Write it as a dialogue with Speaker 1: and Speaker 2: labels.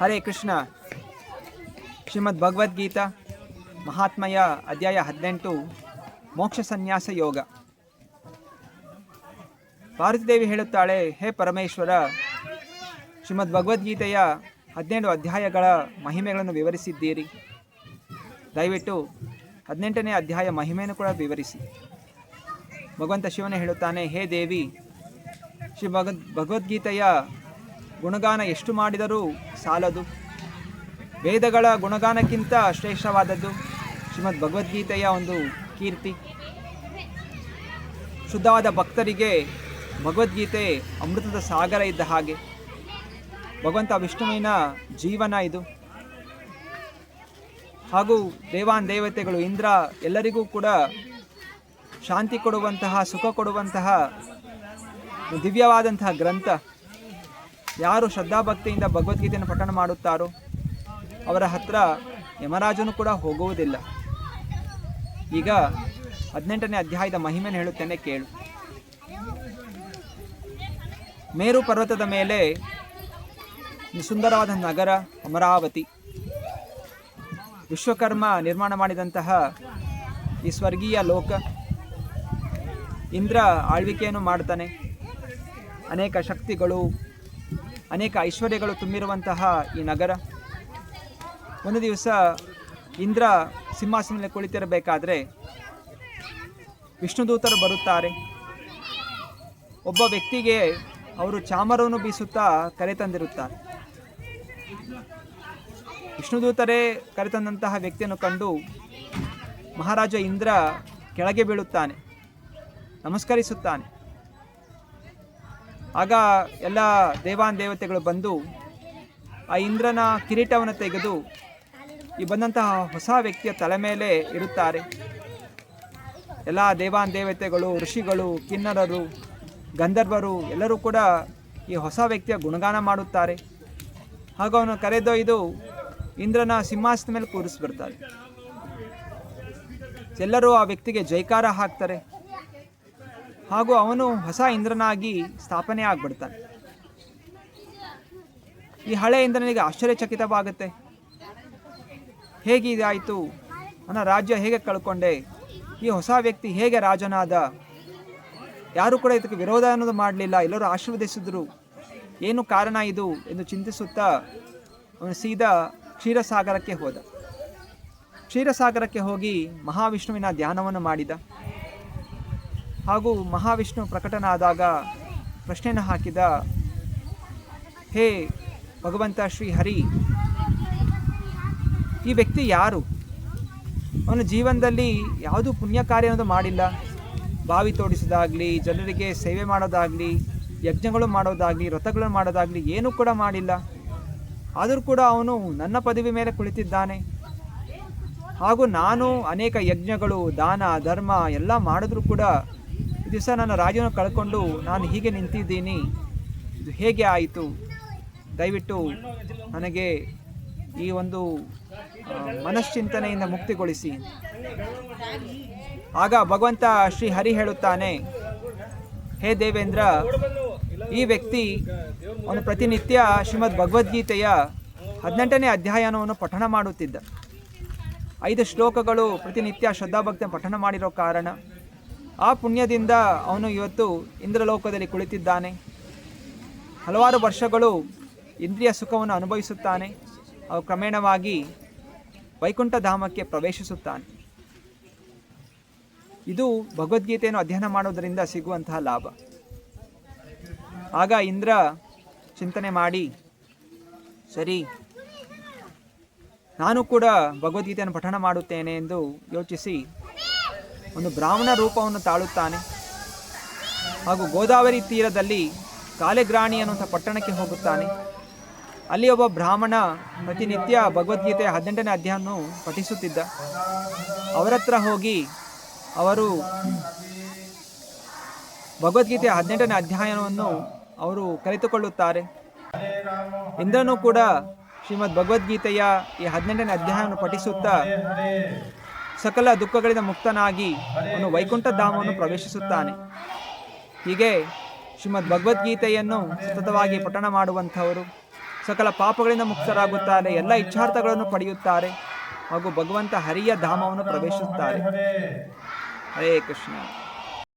Speaker 1: ಹರೇ ಕೃಷ್ಣ. ಶ್ರೀಮದ್ ಭಗವದ್ಗೀತಾ ಮಹಾತ್ಮಯ ಅಧ್ಯಾಯ ಹದಿನೆಂಟು, ಮೋಕ್ಷ ಸನ್ಯಾಸ ಯೋಗ. ಭಾರತದೇವಿ ಹೇಳುತ್ತಾಳೆ, ಹೇ ಪರಮೇಶ್ವರ, ಶ್ರೀಮದ್ ಭಗವದ್ಗೀತೆಯ ಹದಿನೆಂಟು ಅಧ್ಯಾಯಗಳ ಮಹಿಮೆಗಳನ್ನು ವಿವರಿಸಿದ್ದೀರಿ. ದಯವಿಟ್ಟು ಹದಿನೆಂಟನೇ ಅಧ್ಯಾಯ ಮಹಿಮೆಯನ್ನು ಕೂಡ ವಿವರಿಸಿ. ಭಗವಂತ ಶಿವನೇ ಹೇಳುತ್ತಾನೆ, ಹೇ ದೇವಿ, ಶ್ರೀ ಭಗವದ್ಗೀತೆಯ ಗುಣಗಾನ ಎಷ್ಟು ಮಾಡಿದರೂ ಸಾಲದು. ವೇದಗಳ ಗುಣಗಾನಕ್ಕಿಂತ ಶ್ರೇಷ್ಠವಾದದ್ದು ಶ್ರೀಮದ್ ಭಗವದ್ಗೀತೆಯ ಒಂದು ಕೀರ್ತಿ. ಶುದ್ಧವಾದ ಭಕ್ತರಿಗೆ ಭಗವದ್ಗೀತೆ ಅಮೃತದ ಸಾಗರ ಇದ್ದ ಹಾಗೆ. ಭಗವಂತ ವಿಷ್ಣುವಿನ ಜೀವನ ಇದು. ಹಾಗೂ ದೇವಾನ್ ದೇವತೆಗಳು ಇಂದ್ರ ಎಲ್ಲರಿಗೂ ಕೂಡ ಶಾಂತಿ ಕೊಡುವಂತಹ, ಸುಖ ಕೊಡುವಂತಹ ದಿವ್ಯವಾದಂತಹ ಗ್ರಂಥ. ಯಾರು ಶ್ರದ್ಧಾಭಕ್ತಿಯಿಂದ ಭಗವದ್ಗೀತೆಯನ್ನು ಪಠಣ ಮಾಡುತ್ತಾರೋ ಅವರ ಹತ್ರ ಯಮರಾಜನು ಕೂಡ ಹೋಗುವುದಿಲ್ಲ. ಈಗ ಹದಿನೆಂಟನೇ ಅಧ್ಯಾಯದ ಮಹಿಮೆಯನ್ನು ಹೇಳುತ್ತೇನೆ ಕೇಳು. ಮೇರು ಪರ್ವತದ ಮೇಲೆ ಸುಂದರವಾದ ನಗರ ಅಮರಾವತಿ. ವಿಶ್ವಕರ್ಮ ನಿರ್ಮಾಣ ಮಾಡಿದಂತಹ ಈ ಸ್ವರ್ಗೀಯ ಲೋಕ ಇಂದ್ರ ಆಳ್ವಿಕೆಯನ್ನು ಮಾಡ್ತಾನೆ. ಅನೇಕ ಶಕ್ತಿಗಳು ಅನೇಕ ಐಶ್ವರ್ಯಗಳು ತುಂಬಿರುವಂತಹ ಈ ನಗರ. ಒಂದು ದಿವಸ ಇಂದ್ರ ಸಿಂಹಾಸನದಲ್ಲಿ ಕುಳಿತಿರಬೇಕಾದ್ರೆ ವಿಷ್ಣುದೂತರು ಬರುತ್ತಾರೆ. ಒಬ್ಬ ವ್ಯಕ್ತಿಗೆ ಅವರು ಚಾಮರವನ್ನು ಬೀಸುತ್ತಾ ಕರೆತಂದಿರುತ್ತಾರೆ ವಿಷ್ಣುದೂತರೇ ಕರೆತಂದಂತಹ ವ್ಯಕ್ತಿಯನ್ನು ಕಂಡು ಮಹಾರಾಜ ಇಂದ್ರ ಕೆಳಗೆ ಬೀಳುತ್ತಾನೆ, ನಮಸ್ಕರಿಸುತ್ತಾನೆ. ಆಗ ಎಲ್ಲ ದೇವಾನ್ ದೇವತೆಗಳು ಬಂದು ಆ ಇಂದ್ರನ ಕಿರೀಟವನ್ನು ತೆಗೆದು ಈ ಬಂದಂತಹ ಹೊಸ ವ್ಯಕ್ತಿಯ ತಲೆ ಮೇಲೆ ಇರುತ್ತಾರೆ. ಎಲ್ಲ ದೇವಾನ್ ದೇವತೆಗಳು, ಋಷಿಗಳು, ಕಿನ್ನರರು, ಗಂಧರ್ವರು ಎಲ್ಲರೂ ಕೂಡ ಈ ಹೊಸ ವ್ಯಕ್ತಿಯ ಗುಣಗಾನ ಮಾಡುತ್ತಾರೆ. ಹಾಗೂ ಅವನು ಕರೆದೊಯ್ದು ಇಂದ್ರನ ಸಿಂಹಾಸನ ಮೇಲೆ ಕೂರಿಸಿಬಿಡ್ತಾರೆ ಎಲ್ಲರೂ ಆ ವ್ಯಕ್ತಿಗೆ ಜೈಕಾರ ಹಾಕ್ತಾರೆ. ಹಾಗೂ ಅವನು ಹೊಸ ಇಂದ್ರನಾಗಿ ಸ್ಥಾಪನೆ ಆಗ್ಬಿಡ್ತಾನೆ. ಈ ಹಳೆ ಇಂದ್ರನಿಗೆ ಆಶ್ಚರ್ಯಚಕಿತವಾಗುತ್ತೆ. ಹೇಗೆ ಇದಾಯಿತು ನನ್ನ ರಾಜ್ಯ ಹೇಗೆ ಕಳ್ಕೊಂಡೆ? ಈ ಹೊಸ ವ್ಯಕ್ತಿ ಹೇಗೆ ರಾಜನಾದ? ಯಾರು ಕೂಡ ಇದಕ್ಕೆ ವಿರೋಧ ಅನ್ನೋದು ಮಾಡಲಿಲ್ಲ. ಎಲ್ಲರೂ ಆಶೀರ್ವದಿಸಿದ್ರು. ಏನು ಕಾರಣ ಇದು ಎಂದು ಚಿಂತಿಸುತ್ತಾ ಅವನು ಸೀದಾ ಕ್ಷೀರಸಾಗರಕ್ಕೆ ಹೋದ. ಕ್ಷೀರಸಾಗರಕ್ಕೆ ಹೋಗಿ ಮಹಾವಿಷ್ಣುವಿನ ಧ್ಯಾನವನ್ನು ಮಾಡಿದ. ಹಾಗೂ ಮಹಾವಿಷ್ಣು ಪ್ರಕಟನಾದಾಗ ಪ್ರಶ್ನೆಯನ್ನು ಹಾಕಿದ, ಹೇ ಭಗವಂತ ಶ್ರೀ ಹರಿ, ಈ ವ್ಯಕ್ತಿ ಯಾರು? ಅವನ ಜೀವನದಲ್ಲಿ ಯಾವುದೂ ಪುಣ್ಯ ಕಾರ್ಯ ಅನ್ನೋದು ಮಾಡಿಲ್ಲ. ಬಾವಿ ತೋಡಿಸೋದಾಗಲಿ, ಜನರಿಗೆ ಸೇವೆ ಮಾಡೋದಾಗಲಿ, ಯಜ್ಞಗಳು ಮಾಡೋದಾಗಲಿ ವ್ರತಗಳನ್ನು ಮಾಡೋದಾಗಲಿ ಏನೂ ಕೂಡ ಮಾಡಿಲ್ಲ. ಆದರೂ ಕೂಡ ಅವನು ನನ್ನ ಪದವಿ ಮೇಲೆ ಕುಳಿತಿದ್ದಾನೆ. ಹಾಗೂ ನಾನು ಅನೇಕ ಯಜ್ಞಗಳು, ದಾನ, ಧರ್ಮ ಎಲ್ಲ ಮಾಡಿದ್ರೂ ಕೂಡ ದಿವಸ ನನ್ನ ರಾಜನ ಕಳ್ಕೊಂಡು ನಾನು ಹೀಗೆ ನಿಂತಿದ್ದೀನಿ. ಇದು ಹೇಗೆ ಆಯಿತು? ದಯವಿಟ್ಟು ನನಗೆ ಈ ಒಂದು ಮನಶ್ಚಿಂತನೆಯಿಂದ ಮುಕ್ತಿಗೊಳಿಸಿ. ಆಗ ಭಗವಂತ ಶ್ರೀ ಹರಿ ಹೇಳುತ್ತಾನೆ, ಹೇ ದೇವೇಂದ್ರ, ಈ ವ್ಯಕ್ತಿ ಅವನು ಪ್ರತಿನಿತ್ಯ ಶ್ರೀಮದ್ ಭಗವದ್ಗೀತೆಯ ಹದಿನೆಂಟನೇ ಅಧ್ಯಾಯನವನ್ನು ಪಠಣ ಮಾಡುತ್ತಿದ್ದ. ಐದು ಶ್ಲೋಕಗಳು ಪ್ರತಿನಿತ್ಯ ಶ್ರದ್ಧಾಭಕ್ತಿ ಪಠಣ ಮಾಡಿರೋ ಕಾರಣ ಆ ಪುಣ್ಯದಿಂದ ಅವನು ಇವತ್ತು ಇಂದ್ರಲೋಕದಲ್ಲಿ ಕುಳಿತಿದ್ದಾನೆ. ಹಲವಾರು ವರ್ಷಗಳು ಇಂದ್ರಿಯ ಸುಖವನ್ನು ಅನುಭವಿಸುತ್ತಾನೆ. ಅವು ಕ್ರಮೇಣವಾಗಿ ವೈಕುಂಠಧಾಮಕ್ಕೆ ಪ್ರವೇಶಿಸುತ್ತಾನೆ. ಇದು ಭಗವದ್ಗೀತೆಯನ್ನು ಅಧ್ಯಯನ ಮಾಡುವುದರಿಂದ ಸಿಗುವಂತಹ ಲಾಭ. ಆಗ ಇಂದ್ರ ಚಿಂತನೆ ಮಾಡಿ, ಸರಿ, ನಾನು ಕೂಡ ಭಗವದ್ಗೀತೆಯನ್ನು ಪಠಣ ಮಾಡುತ್ತೇನೆ ಎಂದು ಯೋಚಿಸಿ ಒಂದು ಬ್ರಾಹ್ಮಣ ರೂಪವನ್ನು ತಾಳುತ್ತಾನೆ. ಹಾಗೂ ಗೋದಾವರಿ ತೀರದಲ್ಲಿ ಕಾಲೆಗ್ರಾಣಿ ಅನ್ನುವಂಥ ಪಟ್ಟಣಕ್ಕೆ ಹೋಗುತ್ತಾನೆ. ಅಲ್ಲಿ ಒಬ್ಬ ಬ್ರಾಹ್ಮಣ ಪ್ರತಿನಿತ್ಯ ಭಗವದ್ಗೀತೆಯ ಹದಿನೆಂಟನೇ ಅಧ್ಯಾಯವನ್ನು ಪಠಿಸುತ್ತಿದ್ದ. ಅವರ ಹತ್ರ ಹೋಗಿ ಅವರು ಭಗವದ್ಗೀತೆಯ ಹದಿನೆಂಟನೇ ಅಧ್ಯಾಯವನ್ನು ಅವರು ಕಲಿತುಕೊಳ್ಳುತ್ತಾರೆ. ಇಂದ್ರನು ಕೂಡ ಶ್ರೀಮದ್ ಭಗವದ್ಗೀತೆಯ ಈ ಹದಿನೆಂಟನೇ ಅಧ್ಯಾಯವನ್ನು ಪಠಿಸುತ್ತಾ ಸಕಲ ದುಃಖಗಳಿಂದ ಮುಕ್ತನಾಗಿ ಅವನು ವೈಕುಂಠ ಧಾಮವನ್ನು ಪ್ರವೇಶಿಸುತ್ತಾನೆ. ಹೀಗೆ ಶ್ರೀಮದ್ ಭಗವದ್ಗೀತೆಯನ್ನು ಸತತವಾಗಿ ಪಠಣ ಮಾಡುವಂಥವರು ಸಕಲ ಪಾಪಗಳಿಂದ ಮುಕ್ತರಾಗುತ್ತಾರೆ, ಎಲ್ಲ ಇಚ್ಛಾರ್ಥಗಳನ್ನು ಪಡೆಯುತ್ತಾರೆ ಹಾಗೂ ಭಗವಂತ ಹರಿಯ ಧಾಮವನ್ನು ಪ್ರವೇಶಿಸುತ್ತಾರೆ. ಹರೇ ಕೃಷ್ಣ.